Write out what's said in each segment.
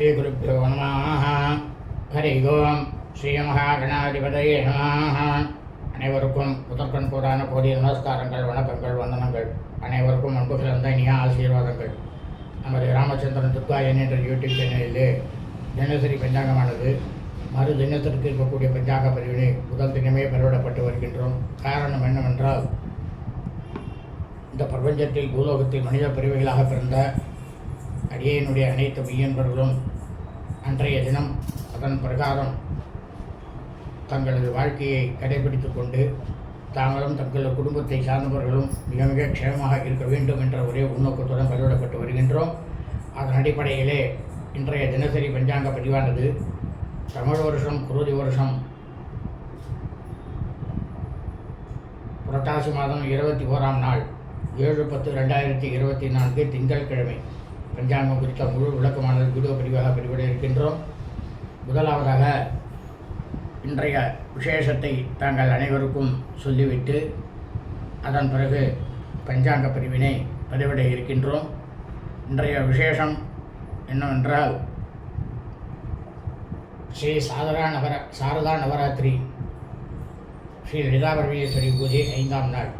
ஸ்ரீகுருப்போ நம ஹரி ஓம். ஸ்ரீ மகாகணாதிபதயே நம அனைவருக்கும் முதற்கண் கூடான கோடி நமஸ்காரங்கள் வணக்கங்கள் வந்தனங்கள். அனைவருக்கும் அன்பு கலந்த இனிய ஆசீர்வாதங்கள். நமது ராமச்சந்திரன் துர்கா என்ற யூடியூப் சேனலிலே தினசரி பஞ்சாங்கமானது. மறு தினத்திற்கு இருக்கக்கூடிய பஞ்சாங்க பிரிவினை முதல் தினமே பரவிடப்பட்டு வருகின்றோம். காரணம் என்னவென்றால் இந்த பிரபஞ்சத்தில் பூலோகத்தில் மனித பிரிவுகளாக பிறந்த அடியனுடைய அனைத்து மெய்யன்பர்களும் அன்றைய தினம் அதன் பிரகாரம் தங்களது வாழ்க்கையை கடைபிடித்து கொண்டு தாங்களும் தங்களது குடும்பத்தை சார்ந்தவர்களும் மிக மிக க்ஷேமமாக இருக்க வேண்டும் என்ற ஒரே உள்நோக்கத்துடன் பதிவிடப்பட்டு வருகின்றோம். அதன் அடிப்படையிலே இன்றைய தினசரி பஞ்சாங்க பதிவானது தமிழ் வருஷம் குருதி வருஷம் புரட்டாசி மாதம் இருபத்தி ஓராம் நாள் ஏழு பத்து ரெண்டாயிரத்தி இருபத்தி நான்கு திங்கட்கிழமை பஞ்சாங்கம் குறித்த முழு விளக்கமானது வீடியோ பதிவாக பதிவிட இருக்கின்றோம். முதலாவதாக இன்றைய விசேஷத்தை தாங்கள் அனைவருக்கும் சொல்லிவிட்டு அதன் பிறகு பஞ்சாங்க பிரிவினை பதிவிட இருக்கின்றோம். இன்றைய விசேஷம் என்னவென்றால் ஸ்ரீ சாரதா நவர சாரதா நவராத்திரி ஸ்ரீ லலிதா பரமேஸ்வரி பூஜை ஐந்தாம் நாள்.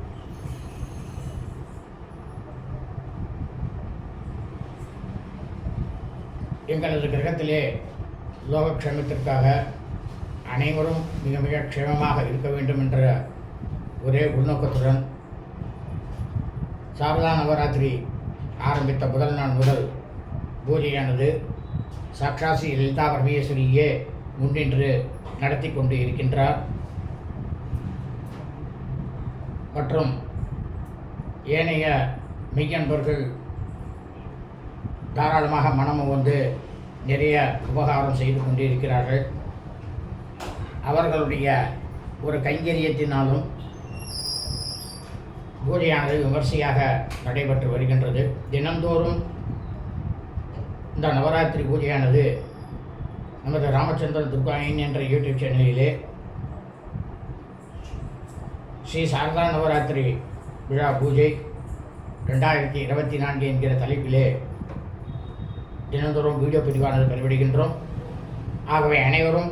எங்களது கிரகத்திலே லோகக்ஷேமத்திற்காக அனைவரும் மிக மிக க்ஷேமமாக இருக்க வேண்டும் என்ற ஒரே உள்நோக்கத்துடன் சாரதா நவராத்திரி ஆரம்பித்த முதல் நாள் முதல் பூஜையானது சாக்ஷாசி லலிதா பரமேஸ்வரியே முன்னின்று நடத்தி கொண்டு இருக்கின்றார். மற்றும் ஏனைய மெய்யன்பர்கள் தாராளமாக மனமும் வந்து நிறைய உபகாரம் செய்து கொண்டிருக்கிறார்கள். அவர்களுடைய ஒரு கைங்கரியத்தினாலும் பூஜையானது விமர்சையாக நடைபெற்று வருகின்றது. தினந்தோறும் இந்த நவராத்திரி பூஜையானது நமது ராமச்சந்திரன் துர்காயின் என்ற யூடியூப் சேனலிலே ஸ்ரீ சாரதா நவராத்திரி விழா பூஜை ரெண்டாயிரத்தி இருபத்தி நான்கு என்கிற தலைப்பிலே தினந்தோறும் வீடியோ பதிவானது பதிவிடுகின்றோம் ஆகவே அனைவரும்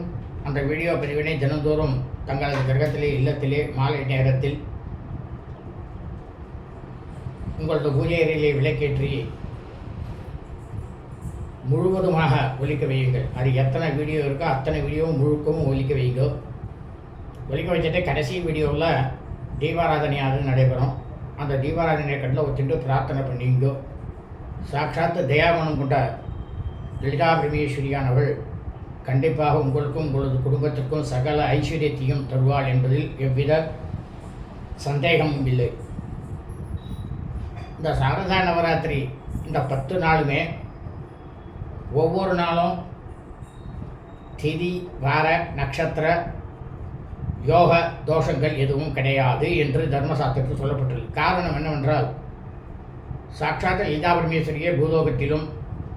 அந்த வீடியோ பதிவினை தினந்தோறும் தங்களது கிரகத்திலே இல்லத்திலே மாலை நேரத்தில் உங்களது பூஜை அறையிலே விளக்கேற்றி முழுவதுமாக ஒலிக்க வையுங்கள். அது எத்தனை வீடியோ இருக்கோ அத்தனை வீடியோவும் முழுக்கவும் ஒலிக்க வைங்க ஒலிக்க வச்சுட்டு கடைசி வீடியோவில் தீபாராதனையானது நடைபெறும். அந்த தீபாராதனையை கண்டில் வச்சுட்டு பிரார்த்தனை பண்ணிங்கோ. சாட்சாத்து தயாமனம் கொண்ட லலிதாபிரமேஸ்வரியானவள் கண்டிப்பாக உங்களுக்கும் உங்களது குடும்பத்திற்கும் சகல ஐஸ்வர்யத்தையும் தருவாள் என்பதில் எவ்வித சந்தேகமும் இல்லை. இந்த சாரதா நவராத்திரி இந்த பத்து நாளுமே ஒவ்வொரு நாளும் திதி வார நட்சத்திர யோக தோஷங்கள் எதுவும் கிடையாது என்று தர்மசாஸ்திரத்தில் சொல்லப்பட்டுள்ளது. காரணம் என்னவென்றால் சாட்சாத் லலிதா பரமேஸ்வரியே பூலோகத்திலும்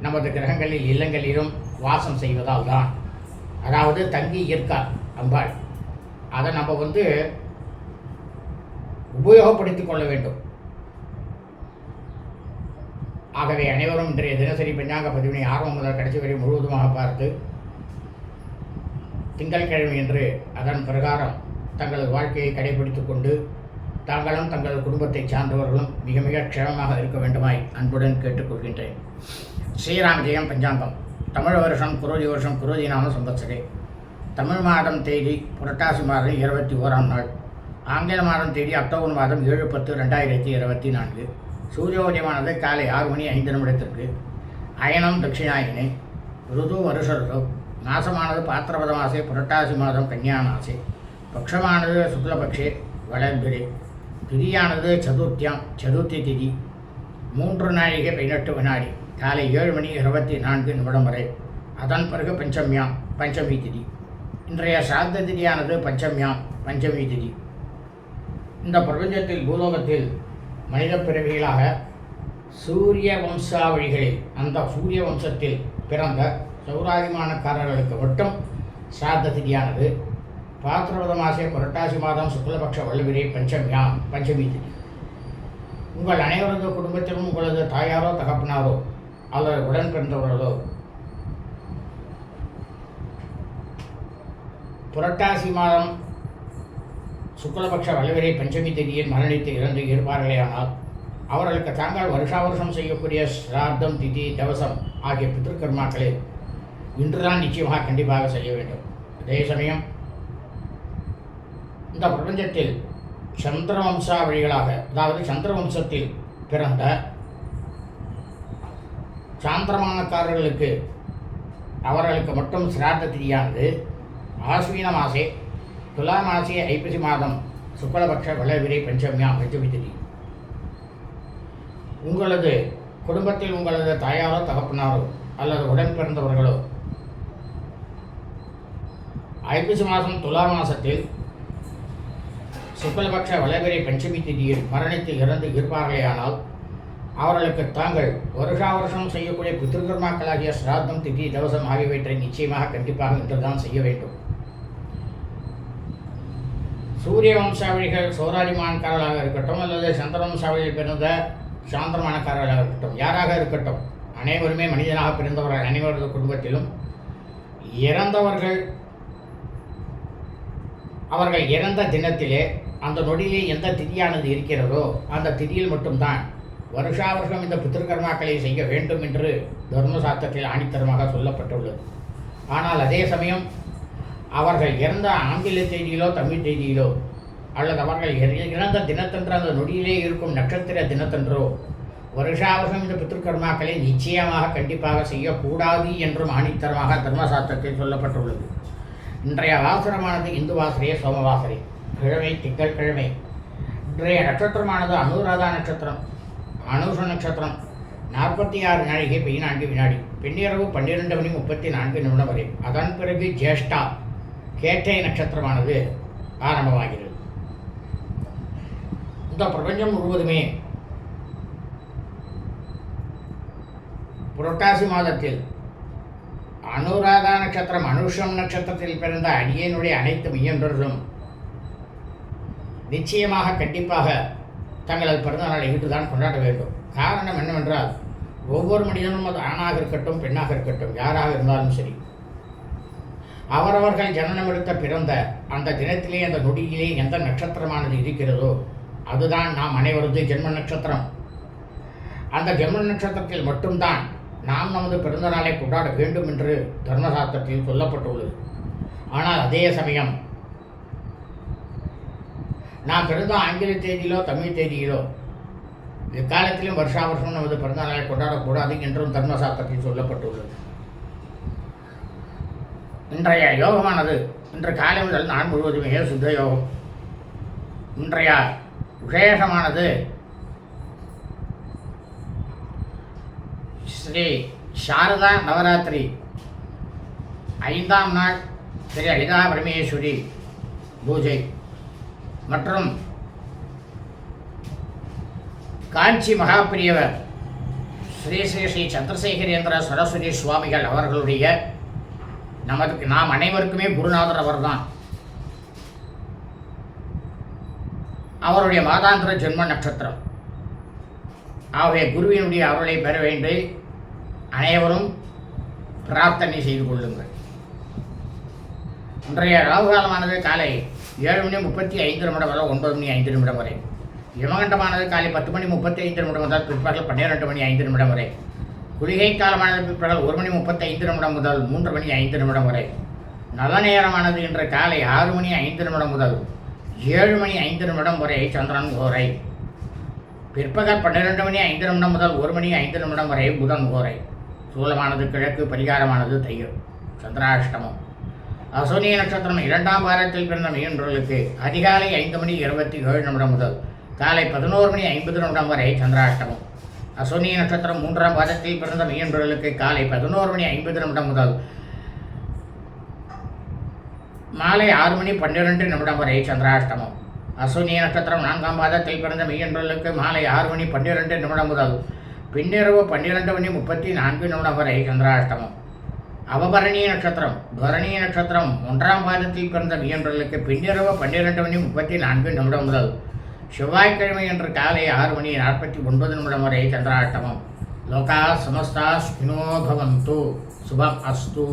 நமது கிரகங்களில் இல்லங்களிலும் வாசம் செய்வதால் தான் அதாவது தங்கி இருக்கார் அம்பாள்? அதை நம்ம வந்து உபயோகப்படுத்திக் கொள்ள வேண்டும். ஆகவே அனைவரும் இன்றைய தினசரி பஞ்சாங்க பதிவினை ஆரம்பம் முதல் கடைசி வரை முழுவதுமாக பார்த்து திங்கட்கிழமை என்று அதன் பிரகாரம் தங்களது வாழ்க்கையை கடைபிடித்துக் கொண்டு தாங்களும் தங்கள் குடும்பத்தை சார்ந்தவர்களும் மிக மிக க்ஷேமமாக இருக்க வேண்டுமாய் அன்புடன் கேட்டுக்கொள்கின்றேன். ஸ்ரீராம் ஜெயம் பஞ்சாங்கம். தமிழ் வருஷம் குரோதி வருஷம் குரோதி நாம சம்பத்சரே தமிழ் மாதம் தேதி புரட்டாசி மாதம் இருபத்தி ஓராம் நாள். ஆங்கில மாதம் தேதி அக்டோபர் மாதம் ஏழு பத்து ரெண்டாயிரத்தி இருபத்தி நான்கு. சூரியோதயமானது காலை ஆறு மணி ஐந்து நிமிடத்திற்கு. அயனம் தட்சிணாயினை. ருது வருஷ ருது. மாசமானது பாத்திரபத மாசே புரட்டாசி மாதம் கன்னியா ஆசை பக்ஷமானது சுக்லபக்ஷே வளர்பிரே திதியானது சதுர்த்தியம் சதுர்த்தி திதி மூன்று நாழிகை பதினெட்டு வினாடி காலை ஏழு மணி இருபத்தி நான்கு நிமிடம் வரை. அதன் பிறகு பஞ்சமியாம் பஞ்சமி திதி. இன்றைய சாத்த திதியானது பஞ்சமியாம் பஞ்சமி திதி. இந்த பிரபஞ்சத்தில் பூலோகத்தில் மனித பிறவிகளாக சூரிய வம்சாவழிகளில் அந்த சூரிய வம்சத்தில் பிறந்த சௌராதிமானக்காரர்களுக்கு மட்டும் சாத்த திதியானது பாத்திரவத மாசே புரட்டாசி மாதம் சுக்லபக்ஷ வள்ளுவிரை பஞ்சமியாம் பஞ்சமி. உங்கள் அனைவரது குடும்பத்திலும் உங்களது தாயாரோ தகப்பனாரோ அல்லது உடன் பிறந்தவர்களோ புரட்டாசி மாதம் சுக்லபக்ஷ வல்லுவிரை பஞ்சமி திதியில் மரணித்து இறந்து இருப்பார்களேயானால் அவர்களுக்கு தாங்கள் வருஷா வருஷம் செய்யக்கூடிய சிரார்த்தம் திதி தவசம் ஆகிய பித்திருக்கர்மாக்களை இன்றுதான் நிச்சயமாக கண்டிப்பாக செய்ய வேண்டும். அதே சமயம் இந்த பிரபஞ்சத்தில் சந்திரவம்சாவழிகளாக அதாவது சந்திர வம்சத்தில் பிறந்த சாந்திரமானக்காரர்களுக்கு அவர்களுக்கு மட்டும் சிராத்த திதியானது ஆஸ்வீன மாசே துலா மாசே ஐப்பசி மாதம் சுக்லபக்ஷ வளவிரை பஞ்சமியாம் பஞ்சமி திதி. உங்களது குடும்பத்தில் உங்களது தாயாரோ தகப்பனாரோ அல்லது உடன் பிறந்தவர்களோ ஐப்பசி மாதம் துலா மாதத்தில் சுக்லபக்ஷ வளவிரை பஞ்சமி திதியில் மரணித்து இறந்து இருப்பார்களேயானால் அவர்களுக்கு தாங்கள் வருஷா வருஷம் செய்யக்கூடிய பித்திருக்கர்மாக்களாகிய சிராத்தம் திதி தவசம் ஆகியவற்றை நிச்சயமாக கண்டிப்பாக இன்றுதான் செய்ய வேண்டும். சூரிய வம்சாவளிகள் சௌராதிமான்காரர்களாக இருக்கட்டும் அல்லது சந்திர வம்சாவளியில் பிறந்த சாந்திரமானக்காரர்களாக இருக்கட்டும் யாராக இருக்கட்டும் அனைவருமே மனிதனாக பிறந்தவர்கள் அனைவரது குடும்பத்திலும் இறந்தவர்கள் அவர்கள் இறந்த தினத்திலே அந்த நொடியிலே எந்த திதியானது இருக்கிறதோ அந்த திதியில் மட்டும்தான் வருஷா வருஷம் இந்த பித்திருக்கர்மாக்களை செய்ய வேண்டும் என்று தர்மசாஸ்திரத்தில் ஆணித்தரமாக சொல்லப்பட்டுள்ளது. ஆனால் அதே சமயம் அவர்கள் இறந்த ஆங்கில தேதியிலோ தமிழ் தேதியிலோ அல்லது அவர்கள் இறந்த தினத்தன்று அந்த நொடியிலே இருக்கும் நட்சத்திர தினத்தன்றோ வருஷாவசம் இந்த பித்திருக்கர்மாக்களை நிச்சயமாக கண்டிப்பாக செய்யக்கூடாது என்றும் ஆணித்தரமாக தர்மசாஸ்திரத்தில் சொல்லப்பட்டுள்ளது. இன்றைய வாசனமானது இந்து வாசரே சோமவாசரே கிழமை திங்கட்கிழமை இன்றைய நட்சத்திரமானது அனுராதா நட்சத்திரம் அனுஷ நட்சத்திரம். நாற்பத்தி ஆறு நாழிகை பதினான்கு வினாடி. பின்னிரவு பன்னிரெண்டு மணி முப்பத்தி நான்கு நிமிடம் வரை. அதன் பிறகு ஜேஷ்டா கேட்டை நட்சத்திரமானது ஆரம்பமாகிறது. இந்த பிரபஞ்சம் முழுவதுமே புரட்டாசி மாதத்தில் அனுராதா நட்சத்திரம் அனுஷம் நட்சத்திரத்தில் பிறந்த அடியனுடைய அனைத்து மையன்றர்களும் நிச்சயமாக கண்டிப்பாக தங்களது பிறந்த நாளை இன்றுதான் கொண்டாட வேண்டும். காரணம் என்னவென்றால் ஒவ்வொரு மனிதனும் அது ஆணாக இருக்கட்டும் பெண்ணாக இருக்கட்டும் யாராக இருந்தாலும் சரி. அவரவர்கள் ஜனனம் எடுத்த பிறந்த அந்த தினத்திலே அந்த நொடியிலே எந்த நட்சத்திரமானது இருக்கிறதோ அதுதான் நாம் அனைவரது ஜென்ம நட்சத்திரம். அந்த ஜென்ம நட்சத்திரத்தில் மட்டும்தான் நாம் நமது பிறந்த நாளை கொண்டாட வேண்டும் என்று தர்மசாஸ்திரத்தில் சொல்லப்பட்டுள்ளது. ஆனால் அதே சமயம் நான் பிறந்த ஆங்கில தேதியிலோ தமிழ் தேதியிலோ. எக்காலத்திலும் வருஷா வருஷம் நமது பிறந்த நாளை கொண்டாடக்கூடாது என்றும் தர்மசாஸ்திரத்தில் சொல்லப்பட்டுள்ளது. இன்றைய யோகமானது இன்று காலை முதல் நான் முழுவதுமே சுத்த யோகம். இன்றைய விசேஷமானது ஸ்ரீ சாரதா நவராத்திரி. ஐந்தாம் நாள் ஸ்ரீ அலிதா பரமேஸ்வரி பூஜை. மற்றும் காஞ்சி மகாபிரியவர் ஸ்ரீ ஸ்ரீ ஸ்ரீ சந்திரசேகரேந்திர சரஸ்வதி சுவாமிகள் அவர்களுடைய நமக்கு நாம் அனைவருக்குமே குருநாதர் அவர்தான். அவருடைய மாதாந்திர ஜென்ம நட்சத்திரம். ஆகவே குருவினுடைய அருளை பெற வேண்டி அனைவரும் பிரார்த்தனை செய்து கொள்ளுங்கள். இன்றைய ராகுகாலமானது காலை ஏழு மணி முப்பத்தி ஐந்து நிமிடம் முதல் ஒன்பது மணி ஐந்து நிமிடம் வரை யமகண்டமானது காலை பத்து மணி முப்பத்தி ஐந்து நிமிடம் முதல் பிற்பகல் பன்னிரெண்டு மணி ஐந்து நிமிடம் வரை குளிகை காலமானது பிற்பகல் ஒரு மணி முப்பத்தி ஐந்து நிமிடம் முதல் மூன்று மணி ஐந்து நிமிடம் வரை நல்ல நேரமானது இன்று காலை ஆறு மணி ஐந்து நிமிடம் முதல் ஏழு மணி ஐந்து நிமிடம் வரை சந்திரன் ஓரை பிற்பகல் பன்னிரெண்டு மணி ஐந்து நிமிடம் முதல் ஒரு மணி ஐந்து நிமிடம் வரை புதன் ஓரை சூலமானது கிழக்கு பரிகாரமானது தயிர் சந்திராஷ்டமம் அசோனிய நட்சத்திரம் இரண்டாம் வாரத்தில் பிறந்த மீனவர்களுக்கு அதிகாலை ஐந்து மணி இருபத்தி ஏழு நிமிடம் முதல் காலை பதினோரு மணி ஐம்பது நிமிடம் வரை சந்திராஷ்டமம். அஸ்வினி நட்சத்திரம் மூன்றாம் வாரத்தில் பிறந்த மெய்யன்பர்களுக்கு காலை பதினோரு மணி ஐம்பது நிமிடம் முதல் மாலை ஆறு மணி பன்னிரெண்டு நிமிடம் வரை சந்திராஷ்டமம். அஸ்வினி நட்சத்திரம் நான்காம் பாதத்தில் பிறந்த மெய்யன்பர்களுக்கு மாலை ஆறு மணி பன்னிரெண்டு நிமிடம் முதல் பின்னிரவு பன்னிரெண்டு மணி முப்பத்தி நான்கு நிமிடம் வரை சந்திராஷ்டமம். அவபரணி நட்சத்திரம் பரணி நட்சத்திரம் ஒன்றாம் பாதத்தில் பிறந்த மீனர்களுக்கு பின்னிரவு பன்னிரெண்டு மணி முப்பத்தி நான்கு நிமிடம் முதல் செவ்வாய்க்கிழமை என்று காலை ஆறு மணி நாற்பத்தி ஒன்பது நிமிடம் வரை சந்திராட்டமம். லோகா சமஸ்தா ஸ்மினோ பவந்து. சுபம் அஸ்து.